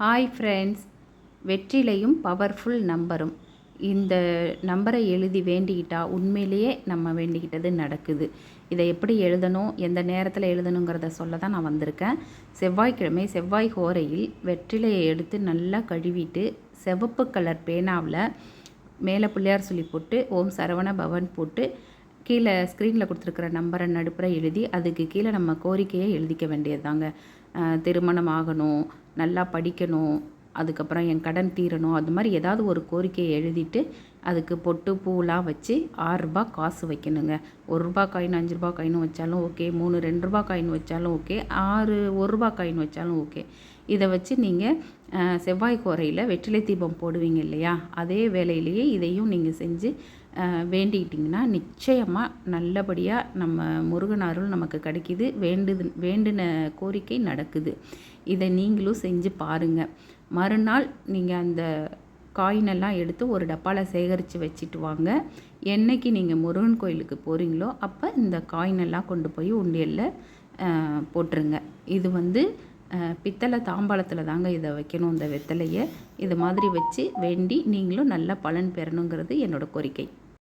Hi friends வெற்றிலையும் powerful நம்பரும் இந்த நம்பரை எழுதி வேண்டிக்கிட்டா உண்மையிலேயே நம்ம வேண்டிக்கிட்டது நடக்குது. இதை எப்படி எழுதணும் எந்த நேரத்தில் எழுதணுங்கிறத சொல்ல தான் நான் வந்திருக்கேன். செவ்வாய்க்கிழமை செவ்வாய் ஹோரையில் வெற்றிலையை எடுத்து நல்லா கழுவிட்டு செவப்பு கலர் பேனாவில் மேலே பிள்ளையார் சொல்லி போட்டு ஓம் சரவண பவன் போட்டு கீழே ஸ்க்ரீனில் கொடுத்துருக்குற நம்பரை நடுப்புற எழுதி அதுக்கு கீழே நம்ம கோரிக்கையை எழுதிக்க வேண்டியது தாங்க திருமணம் ஆகணும் நல்லா படிக்கணும் அதுக்கப்புறம் என் கடன் தீரணும் அது மாதிரி ஏதாவது ஒரு கோரிக்கையை எழுதிட்டு அதுக்கு பொட்டு பூலாம் வச்சு ஆறுரூபா காசு வைக்கணுங்க. ஒரு ரூபா காயின் அஞ்சு ரூபா காயின் வச்சாலும் ஓகே. மூணு ரெண்டு ரூபா காயின் வச்சாலும் ஓகே. ஆறு ஒரு ரூபா காயின் வச்சாலும் ஓகே. இதை வச்சு நீங்கள் செவ்வாய் கோரையில் வெற்றிலை தீபம் போடுவீங்க இல்லையா? அதே வேலையிலேயே இதையும் நீங்கள் செஞ்சு வேண்டிக்கிட்டிங்கன்னா நிச்சயமாக நல்லபடியாக நம்ம முருகன் அருள் நமக்கு கிடைக்கிது. வேண்டுது வேண்டின கோரிக்கை நடக்குது. இதை நீங்களும் செஞ்சு பாருங்கள் மறுநாள் நீங்கள் அந்த காயினெல்லாம் எடுத்து ஒரு டப்பாவில் சேகரித்து வச்சுட்டு வாங்க. என்னைக்கு நீங்கள் முருகன் கோயிலுக்கு போகிறீங்களோ அப்போ இந்த காயினெல்லாம் கொண்டு போய் உண்டியலில் போட்டுருங்க. இது வந்து பித்தளை தாம்பாளத்தில் தாங்க இதை வைக்கணும் இந்த வெத்தலையை. இது மாதிரி வச்சு வேண்டி நீங்களும் நல்ல பலன் பெறணுங்கிறது என்னோடய கோரிக்கை.